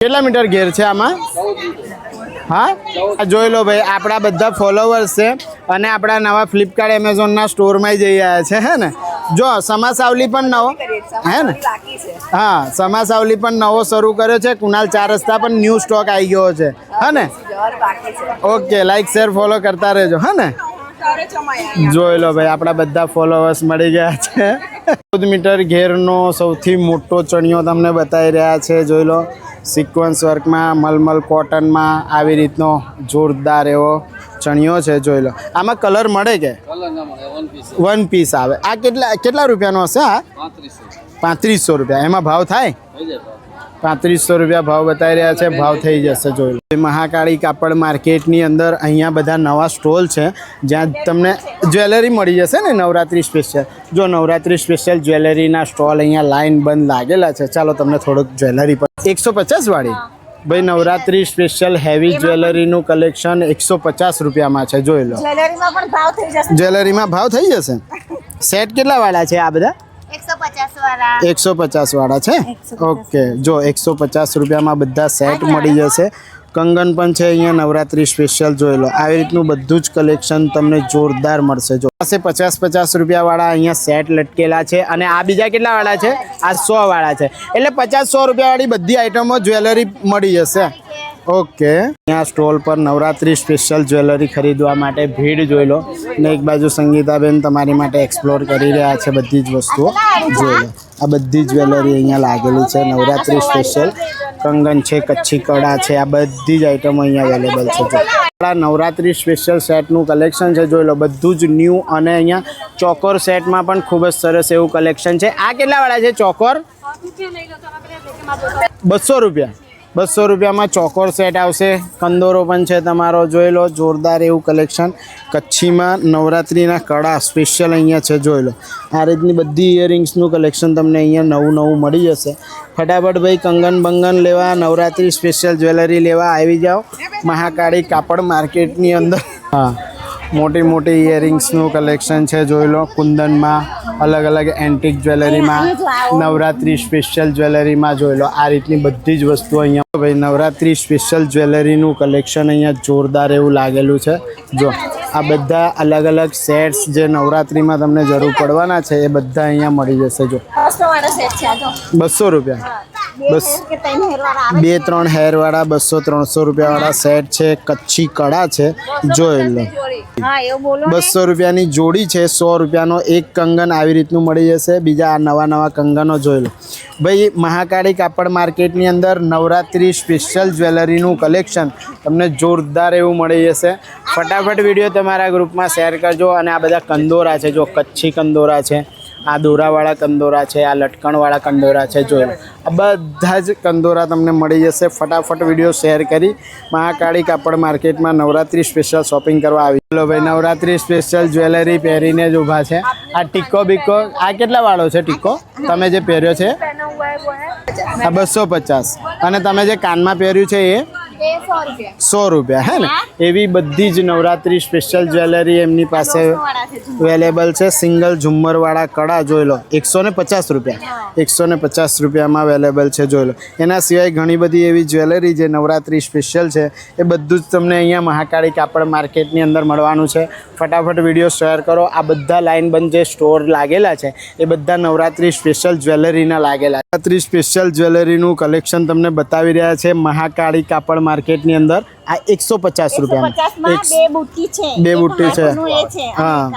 કેટલા મીટર ઘેર છે આમાં? હા? જોઈ લો ભાઈ, આપણા બધા ફોલોવર્સ છે અને આપણા નવા ફ્લિપકાર્ટ એમેઝોનના સ્ટોરમાં જઈ રહ્યા છે, હે ને? જો સમાસાવલી પણ નવો, હે ને? હા સમાસાવલી પણ નવો શરૂ કર્યો છે. કુનાલ ચાર રસ્તા પણ ન્યૂ સ્ટોક આવી ગયો છે, હે ને? ઓકે લાઈક શેર ફોલો કરતા રહેજો, હે ને? જોઈ લો ભાઈ, આપણા બધા ફોલોવર્સ મળી ગયા છે. ચૌદ મીટર ઘેરનો સૌથી મોટો ચણિયો તમને બતાવી રહ્યા છે, જોઈ લો. સિક્વન્સ વર્કમાં મલમલ કોટનમાં આવી રીતનો જોરદાર એવો ચણિયો છે જોઈ લો. આમાં કલર મળે કે? વન પીસ આવે. આ કેટલા કેટલા રૂપિયાનો હશે આ? પાંત્રીસો. રૂપિયા. એમાં ભાવ થાય? પાંત્રીસો રૂપિયા ભાવ બતાવી રહ્યા છે ભાવ થઈ જશે જોઈ લો. મહાકાળી કાપડ માર્કેટની અંદર અહીંયા બધા નવા સ્ટોલ છે જ્યાં તમને જ્વેલરી મળી જશે ને નવરાત્રિ સ્પેશિયલ જો નવરાત્રી સ્પેશિયલ જ્વેલરીના સ્ટોલ અહીંયા લાઈન બંધ લાગેલા છે ચાલો તમને થોડુંક જ્વેલરી પર એકસો પચાસ વાળી ભાઈ નવરાત્રી સ્પેશિયલ હેવી જ્વેલરીનું કલેક્શન એકસો પચાસ રૂપિયામાં છે જોઈ લો. જ્વેલરીમાં ભાવ થઈ જશે. સેટ કેટલા વાળા છે આ બધા? એકસો પચાસ વાળા છે? ઓકે જો એકસો પચાસ રૂપિયામાં બધા સેટ મળી જશે. કંગન પણ છે અહીંયા, નવરાત્રી સ્પેશિયલ જોઈ લો આવી રીતનું બધું જ કલેક્શન તમને જોરદાર મળશે. જો પાસે પચાસ પચાસ રૂપિયાવાળા અહીંયા સેટ લટકેલા છે અને આ બીજા કેટલાવાળા છે? આ સો વાળા છે. એટલે પચાસ સો રૂપિયાવાળી બધી આઈટમો જ્વેલરી મળી જશે. ઓકે અહીંયા સ્ટોલ પર નવરાત્રી સ્પેશિયલ જ્વેલરી ખરીદવા માટે ભીડ જોઈ લો ને એક બાજુ સંગીતાબેન તમારી માટે એક્સપ્લોર કરી રહ્યા છે બધી જ વસ્તુઓ. જોઈ લો. આ બધી જ્વેલરી અહીંયા લાગેલી છે. નવરાત્રી સ્પેશિયલ કંગન છે, કચ્છી કડા છે, આ બધી જ આઈટમો અહીંયા અવેલેબલ છે, જો. આપણા નવરાત્રી સ્પેશિયલ સેટનું કલેક્શન છે, જોઈ લો, બધું જ ન્યૂ અને અહીંયા ચોકોર સેટમાં પણ ખૂબ જ સરસ એવું કલેક્શન છે. આ કેટલાવાળા છે ચોકોર? બસો રૂપિયા. બસો રૂપિયામાં ચોકોર સેટ આવશે. કંદોરો પણ છે તમારો. જોઈ લો, જોરદાર એવું કલેક્શન કચ્છીમાં નવરાત્રિના કળા સ્પેશિયલ અહીંયા છે, જોઈ લો. આ રીતની બધી ઇયરિંગ્સનું કલેક્શન તમને અહીંયા નવું નવું મળી જશે. ફટાફટ ભાઈ કંગન બંગન લેવા, નવરાત્રિ સ્પેશિયલ જ્વેલરી લેવા આવી જાઓ. મહાકાળી કાપડ માર્કેટની અંદર. હા, મોટી મોટી ઇયરિંગ્સનું કલેક્શન છે, જોઈ લો, કુંદનમાં. અલગ અલગ એન્ટિક જ્વેલરીમાં નવરાત્રી સ્પેશિયલ જ્વેલરીમાં જોઈ લો આ રીતની બધી જ વસ્તુઓ અહીંયા ભાઈ નવરાત્રી સ્પેશિયલ જ્વેલરીનું કલેક્શન અહીંયા જોરદાર એવું લાગેલું છે. જો આ બધા અલગ અલગ સેટ્સ જે નવરાત્રીમાં તમને જરૂર પડવાના છે એ બધા અહીંયા મળી જશે જો. બસો રૂપિયા. બસ. બે ત્રણ હેરવાળા બસો ત્રણસો રૂપિયાવાળા સેટ છે કચ્છી કડા છે. જોઈ લો. બસો રૂપિયાની જોડી છે સો રૂપિયાનો એક કંગન આવી રીતનું મળી જશે. બીજા આ નવા નવા કંગનો જોઈ લો. ભાઈ મહાકાળી કાપડ માર્કેટની અંદર નવરાત્રિ સ્પેશિયલ જ્વેલરીનું કલેક્શન તમને જોરદાર એવું મળી જશે. ફટાફટ વીડિયો તમારા ગ્રુપમાં શેર કરજો અને આ બધા કંદોરા છે જો કચ્છી કંદોરા છે. આ દોરાવાળા કંદોરા છે, આ લટકણવાળા કંદોરા છે લો. આ બધા જ કંદોરા તમને મળી જશે. ફટાફટ વીડિયો શેર કરી મહાકાળી કાપડ માર્કેટમાં નવરાત્રી સ્પેશિયલ શોપિંગ કરવા આવી. ચલો ભાઈ, નવરાત્રી સ્પેશિયલ જ્વેલરી પહેરીને જ ઊભા છે. આ ટીકો બીકો, આ કેટલા વાળો છે ટીકો? તમે જે પહેર્યો છે? આ બસો પચાસ. અને તમે જે કાનમાં પહેર્યું છે એ? સો રૂપિયા. હે ને? એવી બધી જ નવરાત્રી સ્પેશિયલ જ્વેલરી એમની પાસે. અવેલેબલ છે સિંગલ ઝુમ્મરવાળા કડા જોઈ લો. એકસો ને પચાસ રૂપિયા. એકસો ને પચાસ રૂપિયામાં અવેલેબલ છે જોઈ લો. એના સિવાય ઘણી બધી એવી જ્વેલરી જે નવરાત્રી સ્પેશિયલ છે એ બધું જ તમને અહીંયા મહાકાળી કાપડ માર્કેટની અંદર મળવાનું છે. ફટાફટ વીડિયો શેર કરો. આ બધા લાઇન બંધ જે સ્ટોર લાગેલા છે એ બધા નવરાત્રી સ્પેશિયલ જ્વેલરીના લાગેલા છે. નવરાત્રી સ્પેશિયલ જ્વેલરીનું કલેક્શન તમને બતાવી રહ્યા છે. મહાકાળી કાપડ માર્કેટની અંદર આ એકસો પચાસ રૂપિયામાં. બે બુટ્ટી છે. હા.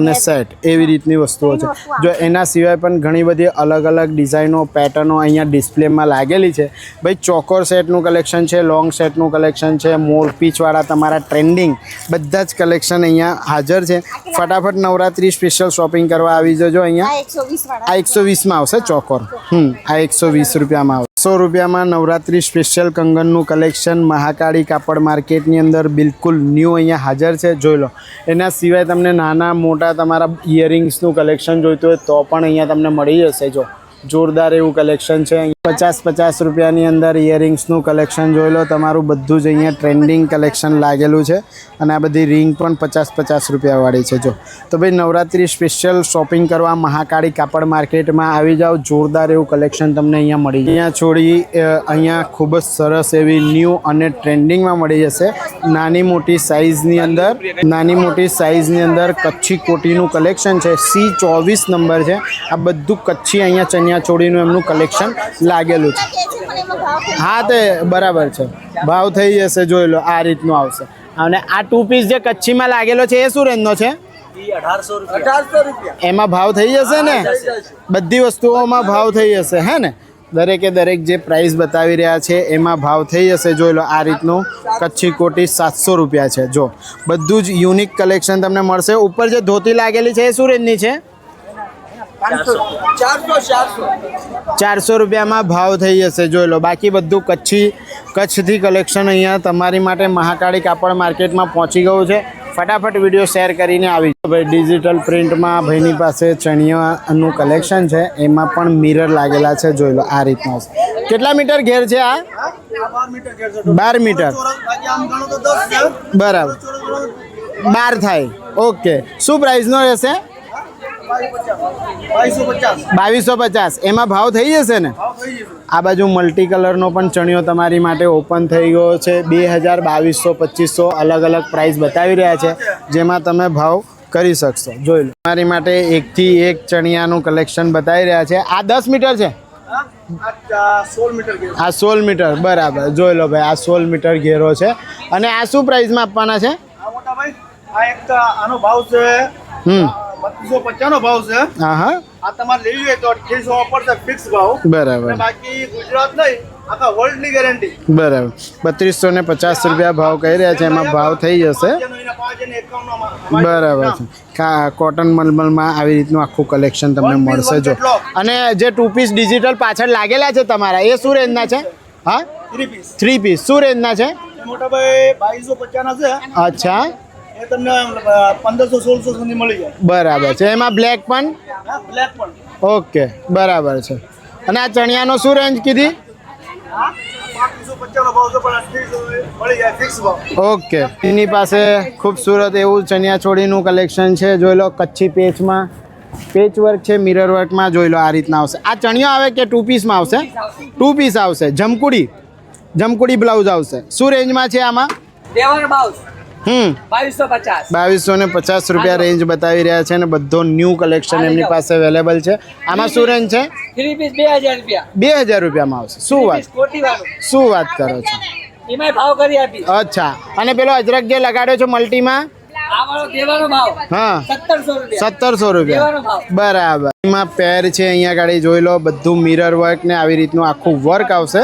અને સેટ. એવી રીતની વસ્તુઓ છે. જો એના સિવાય પણ ઘણી બધી અલગ અલગ ડિઝાઇનો પેટર્નો અહીંયા ડિસ્પ્લેમાં લાગેલી છે. ભાઈ ચોકોર સેટનું કલેક્શન છે લોંગ સેટનું કલેક્શન છે મોરપીચવાળા તમારા ટ્રેન્ડિંગ બધા જ કલેક્શન અહીંયા હાજર છે. ફટાફટ નવરાત્રી સ્પેશિયલ શોપિંગ કરવા આવી જજો અહીંયા. આ એકસો આ એકસો વીસમાં આવશે ચોકોર. હમ આ એકસો વીસ રૂપિયામાં આવશે. સો રૂપિયામાં નવરાત્રી સ્પેશિયલ કંગનનું કલેક્શન મહાકાળી કાપડ માર્કેટની અંદર બિલકુલ ન્યૂ અહીંયા હાજર છે. જોઈ લો. એના સિવાય તમને નાના મોટા તમારા ઇયરિંગ્સનું કલેક્શન જોઈતું હોય તો પણ અહીંયા તમને મળી જશે. જો જોરદાર એવું કલેક્શન છે. પચાસ પચાસ રૂપિયાની અંદર ઇયરિંગ્સનું કલેક્શન જોઈ લો. તમારું બધું જ અહીંયા ટ્રેન્ડિંગ કલેક્શન લાગેલું છે. અને આ બધી રિંગ પણ પચાસ પચાસ રૂપિયાવાળી છે. જો, તો ભાઈ નવરાત્રિ સ્પેશિયલ શોપિંગ કરવા મહાકાળી કાપડ માર્કેટમાં આવી જાઓ. જોરદાર એવું કલેક્શન તમને અહીંયા મળી જાય અહીંયા છોડી અહીંયા ખૂબ જ સરસ એવી ન્યૂ અને ટ્રેન્ડિંગમાં મળી જશે. નાની મોટી સાઇઝની અંદર, નાની મોટી સાઇઝની અંદર કચ્છી કોટીનું કલેક્શન છે. સી ચોવીસ નંબર છે. આ બધું કચ્છી અહીંયા ચણિયા ચોળીનું એમનું કલેક્શન લાગેલું છે? હા તે બરાબર છે. ભાવ થઈ જશે જોઈ લો આ રીતનું આવશે. અને આ ટુ પીસ જે કચ્છીમાં લાગેલો છે એ શું રેન્જનો છે? એમાં ભાવ થઈ જશે ને? બધી વસ્તુઓમાં ભાવ થઈ જશે હે ને? દરેકે દરેક જે પ્રાઇસ બતાવી રહ્યા છે એમાં ભાવ થઈ જશે જોઈ લો આ રીતનું કચ્છી કોટી સાતસો રૂપિયા છે જો. બધું જ યુનિક કલેક્શન તમને મળશે. ઉપર જે ધોતી લાગેલી છે એ શું રેન્જની છે? ચારસો. રૂપિયામાં ભાવ થઈ જશે, જોઈ લો. બાકી બધું કચ્છી, કચ્છથી કલેક્શન અહીંયા તમારી માટે મહાકાળી કાપડ માર્કેટમાં પહોંચી ગયું છે. ફટાફટ વીડિયો શેર કરીને આવી. ભાઈ ડિજિટલ પ્રિન્ટમાં ભાઈની પાસે ચણિયાનું કલેક્શન છે. એમાં પણ મિરર લાગેલા છે, જોઈ લો આ રીતના કેટલા મીટર ઘેર છે આ? બાર મીટર. બરાબર. બાર થાય. ઓકે. શું પ્રાઇસનો રહેશે? બાવીસો પચાસ. એમાં ભાવ થઈ જશે ને? આ બાજુ મલ્ટી કલરનો પણ ચણિયો તમારી માટે ઓપન થઈ ગયો છે. બે હજાર બાવીસો પચીસો અલગ અલગ પ્રાઇસ બતાવી રહ્યા છે. જેમાં તમે ભાવ કરી શકશો. જોઈ લો. તમારી માટે એકથી એક ચણિયાનું કલેક્શન બતાવી રહ્યા છે. આ દસ મીટર છે? આ સોળ મીટર બરાબર. જોઈ લો ભાઈ આ સોળ મીટર ઘેરો છે. અને આ શું પ્રાઇસમાં આપવાના છે? આ એક આનો ભાવ છે હમ. બત્રીસો પચાસનો ભાવ છે. હા હા આ તમારે લેવી હોય તો અઠ્યાવીસો છે ફિક્સ ભાવ. બરાબર. બાકી ગુજરાત નહીં આખા વર્લ્ડની ગેરંટી બરાબર. બત્રીસો ને પચાસ રૂપિયા ભાવ કહી રહ્યા છે એમાં ભાવ થઈ જશે. બરાબર છે. કોટન મલમલમાં આવી રીતનું આખું કલેક્શન તમને મળશે જો. અને જે ટુ પીસ ડિજિટલ પાછળ લાગેલા છે તમારા એ શું રેન્જના છે? હા? થ્રી પીસ થ્રી પીસ શું રેન્જના છે? મોટા ભાઈ બાવીસો પચાસ છે. અચ્છા. એ તમને પંદરસો સોળસો સુધી મળી જાય. બરાબર છે. એમાં બ્લેક પણ? બ્લેક પણ. ઓકે બરાબર છે. અને આ ચણિયાનો શું રેન્જ કીધી? ઓકે. એની પાસે ખૂબસૂરત એવું ચણિયા ચોળીનું કલેક્શન છે. જોઈ લો કચ્છી પેચમાં. પેચ વર્ક છે મિરર વર્કમાં જોઈ લો આ રીતના આવશે. આ ચણિયો આવે કે ટુ પીસમાં આવશે? ટુ પીસ આવશે. જમકુડી. જમકુડી બ્લાઉઝ આવશે. શું રેન્જમાં છે આમાં? બાવીસો ને પચાસ રૂપિયા રેન્જ બતાવી રહ્યા છે અને બધો ન્યૂ કલેક્શન એમની પાસે અવેલેબલ છે. આમાં શું રેન્જ છે? બે હજાર રૂપિયામાં આવશે. શું વાત? શું વાત કરો છો? એમાં ભાવ કરી આપી અચ્છા. અને પેલો અજરક જે લગાડ્યો છે મલ્ટીમાં? સત્તરસો રૂપિયા. બરાબર. એમાં પેર છે અહીંયા ગાડી જોઈ લો બધું મિરર વર્ક ને આવી રીતનું આખું વર્ક આવશે.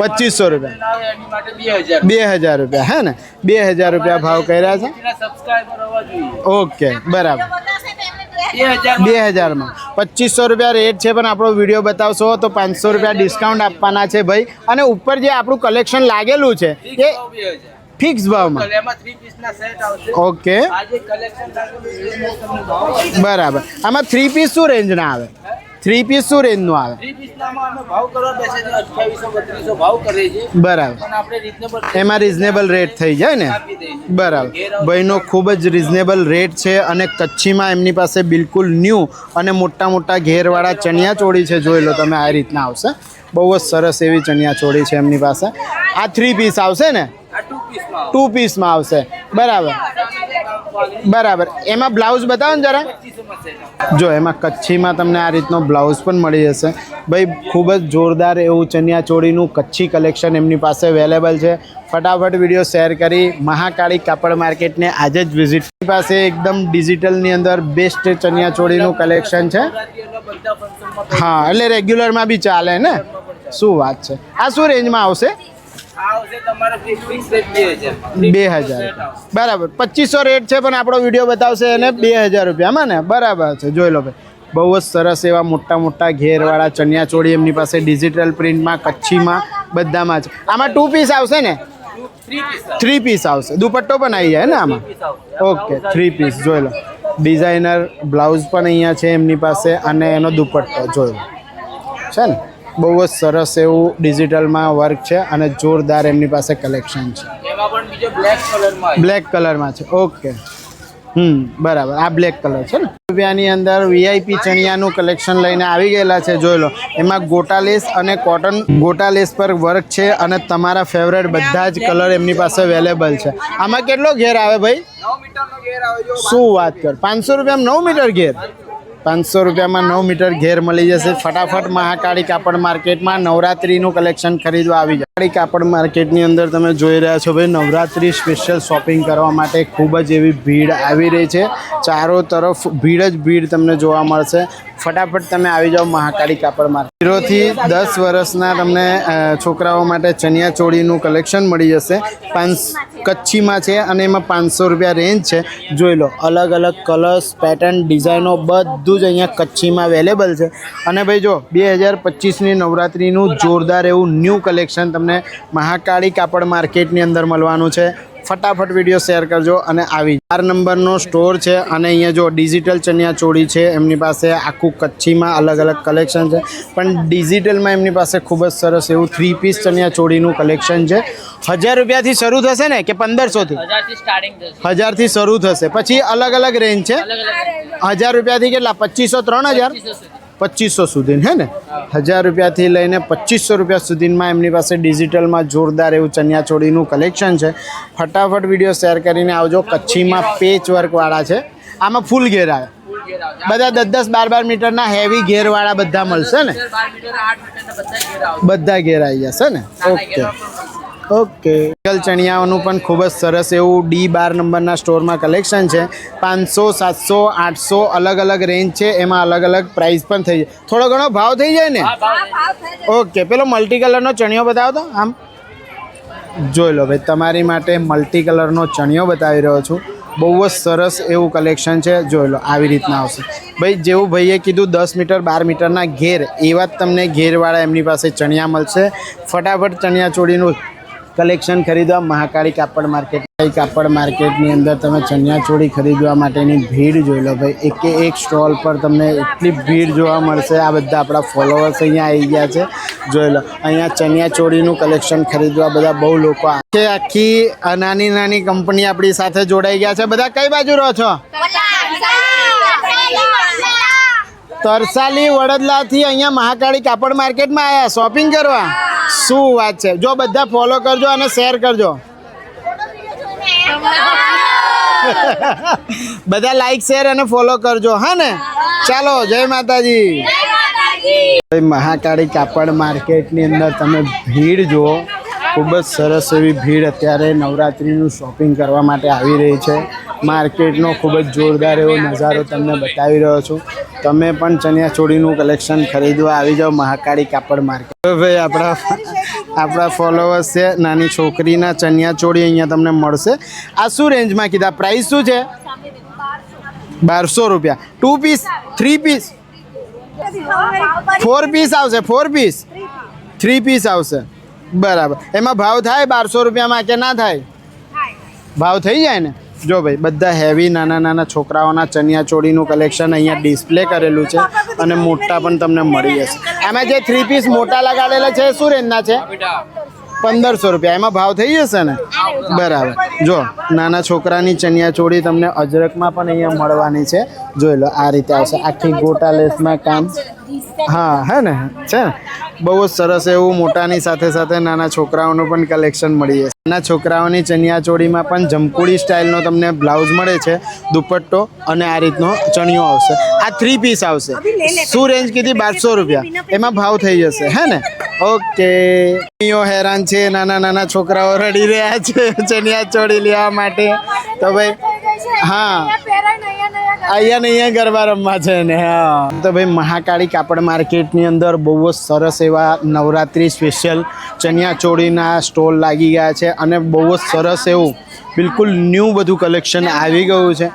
પચીસો રૂપિયા. બે હજાર રૂપિયા હે ને? બે હજાર રૂપિયા ભાવ કર્યા છે? ઓકે બરાબર. બે બે હજાર બે હજારમાં. પચીસો રૂપિયા રેટ છે પણ આપણો વીડિયો બતાવશો તો પાંચસો રૂપિયા ડિસ્કાઉન્ટ આપવાના છે ભાઈ. અને ઉપર જે આપણું કલેક્શન લાગેલું છે એ ફિક્સ ભાવમાં. ઓકે. બરાબર. આમાં થ્રી પીસ શું રેન્જના આવે? થ્રી પીસ શું રેન્જનું આવે? થ્રી પીસ અમે ભાવ કરવા બેસે છે અઠ્યાવીસો બત્રીસો ભાવ કરીએ છીએ બરાબર. પણ આપણે રીઝનેબલ એમાં રિઝનેબલ રેટ થઈ જાય ને? બરાબર. ભાઈનો ખૂબ જ રિઝનેબલ રેટ છે અને કચ્છીમાં એમની પાસે બિલકુલ ન્યૂ અને મોટા મોટા ઘેરવાળા ચણિયા ચોળી છે. જોઈ લો તમે આ રીતના આવશે. બહુ જ સરસ એવી ચણિયા ચોળી છે એમની પાસે. આ થ્રી પીસ આવશે ને? ટુ પીસમાં આવશે. બરાબર. બરાબર. એમાં બ્લાઉઝ બતાવો ને જરા. જો, એમાં કચ્છીમાં તમને આ રીતનો બ્લાઉઝ પણ મળી જશે. ભાઈ, ખૂબ જ જોરદાર એવું ચણિયા ચોળીનું કચ્છી કલેક્શન એમની પાસે અવેલેબલ છે. ફટાફટ વીડિયો શેર કરી મહાકાળી કાપડ માર્કેટને આજે જ વિઝિટ પાસે એકદમ ડિજિટલની અંદર બેસ્ટ ચણિયા ચોળીનું કલેક્શન છે. હા, એટલે રેગ્યુલરમાં બી ચાલે ને? શું વાત છે. આ શું રેન્જમાં આવશે? બે હજાર. બરાબર. પચીસો રેટ છે પણ આપણો વીડિયો બતાવશે એને બે હજાર રૂપિયામાં ને? બરાબર છે. જોઈ લો ભાઈ. બહુ જ સરસ એવા મોટા મોટા ઘેરવાળા ચણિયા ચોળી એમની પાસે ડિજિટલ પ્રિન્ટમાં કચ્છીમાં બધામાં છે આમાં ટુ પીસ આવશે ને? થ્રી પીસ આવશે. દુપટ્ટો પણ આવી જાય ને આમાં? ઓકે થ્રી પીસ જોઈ લો. ડિઝાઇનર બ્લાઉઝ પણ અહીંયા છે એમની પાસે અને એનો દુપટ્ટો. જોઈ લો. છે ને? બહુ જ સરસ એવું ડિજિટલમાં વર્ક છે અને જોરદાર એમની પાસે કલેક્શન છે. બ્લેક કલરમાં છે. ઓકે હમ બરાબર. આ બ્લેક કલર છે ને? રૂપિયાની અંદર વીઆઈપી ચણિયાનું કલેક્શન લઈને આવી ગયેલા છે જોઈ લો. એમાં ગોટાલેસ અને કોટન ગોટાલેસ પર વર્ક છે અને તમારા ફેવરેટ બધા જ કલર એમની પાસે અવેલેબલ છે. આમાં કેટલો ઘેર આવે ભાઈ? શું વાત કર. પાંચસો રૂપિયામાં નવ મીટર ઘેર? પાંચસો રૂપિયામાં નવ મીટર ઘેર મળી જશે. ફટાફટ મહાકાળી કાપડ માર્કેટમાં નવરાત્રીનું કલેક્શન ખરીદવા આવી જાય કાળી કાપડ માર્કેટની અંદર તમે જોઈ રહ્યા છો ભાઈ, નવરાત્રિ સ્પેશિયલ શોપિંગ કરવા માટે ખૂબ જ એવી ભીડ આવી રહી છે. ચારો તરફ ભીડ જ ભીડ તમને જોવા મળશે. ફટાફટ તમે આવી જાઓ મહાકાળી કાપડ માર્કેટ. ઝીરોથી દસ વર્ષના તમને છોકરાઓ માટે ચણિયા ચોળીનું કલેક્શન મળી જશે. પાંચ, કચ્છીમાં છે અને એમાં પાંચસો રૂપિયા રેન્જ છે. જોઈ લો અલગ અલગ કલર્સ પેટર્ન ડિઝાઇનો બધું જ અહીંયા કચ્છીમાં અવેલેબલ છે. અને ભાઈ જો, બે હજાર પચીસની નવરાત્રિનું જોરદાર એવું ન્યૂ કલેક્શન તમને મહાકાળી કાપડ માર્કેટની અંદર મળવાનું છે. ફટાફટ વીડિયો શેર કરજો અને આવી ચાર નંબરનો સ્ટોર છે અને અહીંયા જો ડિજિટલ ચણિયા ચોળી છે એમની પાસે આખું કચ્છીમાં અલગ અલગ કલેક્શન છે. પણ ડિજિટલમાં એમની પાસે ખૂબ જ સરસ એવું થ્રી પીસ ચણિયા ચોળીનું કલેક્શન છે. હજાર રૂપિયાથી શરૂ થશે ને કે પંદરસોથી? હજારથી હજારથી શરૂ થશે. પછી અલગ અલગ રેન્જ છે. હજાર રૂપિયાથી કેટલા? પચીસો ત્રણ હજાર? પચીસો સુધી હે ને? હજાર રૂપિયાથી લઈને પચીસો રૂપિયા સુધીમાં એમની પાસે ડિજિટલમાં જોરદાર એવું ચણિયાચોળીનું કલેક્શન છે. ફટાફટ વીડિયો શેર કરીને આવજો. કચ્છીમાં પેચ વર્કવાળા છે. આમાં ફૂલ ઘેરા બધા દસ દસ બાર બાર મીટરના હેવી ઘેરવાળા બધા મળશે ને? બધા ઘેર આવે જશે ને? Okay okay. ગલ ચણિયાઓનું પણ ખૂબ જ સરસ એવું ડી બાર નંબરના સ્ટોરમાં કલેક્શન છે. પાંચસો સાતસો આઠસો અલગ અલગ રેન્જ છે. એમાં અલગ અલગ પ્રાઇસ પણ થઈ જાય. થોડો ઘણો ભાવ થઈ જાય ને? ઓકે પેલો મલ્ટી કલરનો ચણિયો બતાવો તો આમ? જોઈ લો ભાઈ તમારી માટે મલ્ટી કલરનો ચણિયો બતાવી રહ્યો છું. બહુ જ સરસ એવું કલેક્શન છે. જોઈ લો આવી રીતના આવશે. ભાઈ જેવું ભાઈએ કીધું દસ મીટર બાર મીટરના ઘેર એવા જ તમને ઘેરવાળા એમની પાસે ચણિયા મળશે. ફટાફટ ચણિયા ચોળીનું કલેક્શન ખરીદવા મહાકાળી કાપડ માર્કેટ. કાપડ માર્કેટની અંદર તમે ચણિયાચોળી ખરીદવા માટેની ભીડ જોઈ લો ભાઈ. એકે એક સ્ટોલ પર તમને એટલી ભીડ જોવા મળશે. આ બધા આપણા ફોલોવર્સ અહીંયા આવી ગયા છે. જોઈ લો, અહીંયા ચણિયા ચોળીનું કલેક્શન ખરીદવા બધા બહુ લોકો આખી આ નાની નાની કંપની આપણી સાથે જોડાઈ ગયા છે. બધા કઈ બાજુ રહો છો? તરસાલી, વડદલાથી અહીંયા મહાકાળી કાપડ માર્કેટમાં આવ્યા શોપિંગ કરવા? શું વાત છે? જો બધા ફોલો કરજો અને શેર કરજો. બધા લાઈક શેર અને ફોલો કરજો હા ને? ચાલો જય માતાજી. મહાકાળી કાપડ માર્કેટની અંદર તમે ભીડ જુઓ. ખૂબ જ સરસ એવી ભીડ અત્યારે નવરાત્રિનું શોપિંગ કરવા માટે આવી રહી છે. માર્કેટનો ખૂબ જ જોરદાર એવો નજારો તમને બતાવી રહ્યો છું. તમે પણ ચણિયાચોળીનું કલેક્શન ખરીદવા આવી જાઓ મહાકાળી કાપડ માર્કેટ ભાઈ આપણા આપણા ફોલોવર્સ છે, નાની છોકરીના ચણિયાચોળી અહીંયા તમને મળશે. આ શું રેન્જમાં કીધા? પ્રાઇસ શું છે? બારસો રૂપિયા. Two piece three piece four piece આવશે ફોર પીસ થ્રી પીસ આવશે. બરાબર. એમાં ભાવ થાય બારસો રૂપિયામાં કે ના થાય? ભાવ થઈ જાય ને? જો ભાઈ, બધા હેવી નાના નાના છોકરાઓના ચણિયા ચોળીનું કલેક્શન અહીંયા ડિસ્પ્લે કરેલું છે અને મોટા પણ તમને મળી જશે. આમાં જે થ્રી પીસ મોટા લગાડેલા છે શું રેન્જના છે? પંદરસો રૂપિયા. એમાં ભાવ થઈ જશે ને? બરાબર. જો, નાના છોકરાની ચણિયા ચોળી તમને અજરકમાં પણ અહીંયા મળવાની છે. જોઈ લો, આ રીતે આવશે. આખી ગોટા લેસમાં કામ. હા હે ને? છે ને? બહુ જ સરસ એવું મોટાની સાથે સાથે નાના છોકરાઓનું પણ કલેક્શન મળી જશે નાના છોકરાઓની ચણિયા ચોળીમાં પણ જમકુડી સ્ટાઇલનો તમને બ્લાઉઝ મળે છે દુપટ્ટો અને આ રીતનો ચણિયો આવશે. આ થ્રી પીસ આવશે. શું રેન્જ કીધી? બારસો રૂપિયા. એમાં ભાવ થઈ જશે. હે ને? ઓકે. મમ્મીઓ હેરાન છે. નાના નાના છોકરાઓ રડી રહ્યા છે ચણિયા ચોળી લેવા માટે. તો ભાઈ હા. અહીંયા ને અહીંયા ગરબા રમવા છે ને હા. તો ભાઈ મહાકાળી કાપડ માર્કેટની અંદર બહુ જ સરસ એવા નવરાત્રિ સ્પેશિયલ ચણિયા ચોળીના સ્ટોલ લાગી ગયા છે અને બહુ જ સરસ એવું બિલકુલ ન્યૂ બધું કલેક્શન આવી ગયું છે.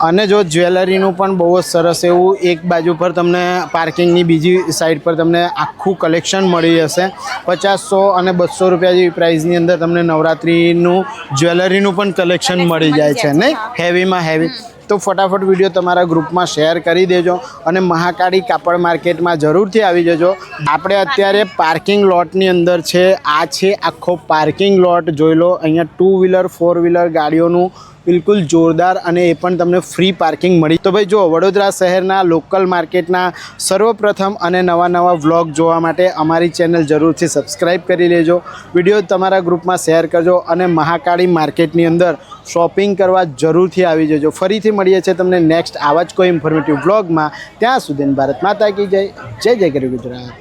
અને જો જ્વેલરીનું પણ બહુ જ સરસ એવું એક બાજુ પર તમને પાર્કિંગની બીજી સાઈડ પર તમને આખું કલેક્શન મળી જશે. પચાસસો અને બસો રૂપિયા જેવી પ્રાઇસની અંદર તમને નવરાત્રિનું જ્વેલરીનું પણ કલેક્શન મળી જાય છે નહીં? હેવીમાં હેવી તો ફટાફટ વીડિયો તમારા ગ્રુપમાં શેર કરી દેજો અને મહાકાળી કાપડ માર્કેટમાં જરૂરથી આવી જજો. આપણે અત્યારે પાર્કિંગ લોટની અંદર છે, આ છે આખો પાર્કિંગ લોટ. જોઈ લો, અહીંયા ટુ વ્હીલર ફોર વ્હીલર ગાડીઓનું બિલકુલ જોરદાર અને એ પણ તમને ફ્રી પાર્કિંગ મળી. તો ભાઈ જો, વડોદરા શહેરના લોકલ માર્કેટના સર્વપ્રથમ અને નવા નવા વ્લોગ જોવા માટે અમારી ચેનલ જરૂરથી સબસ્ક્રાઈબ કરી લેજો. વીડિયો તમારા ગ્રુપમાં શેર કરજો અને મહાકાળી માર્કેટની અંદર શોપિંગ કરવા જરૂરથી આવી જજો. ફરીથી મળીએ છીએ તમને નેક્સ્ટ આવા જ કોઈ ઇન્ફોર્મેટિવ વ્લોગમાં ત્યાં સુધી ભારત માતા કી જય. જય જય કરી ગુજરાત.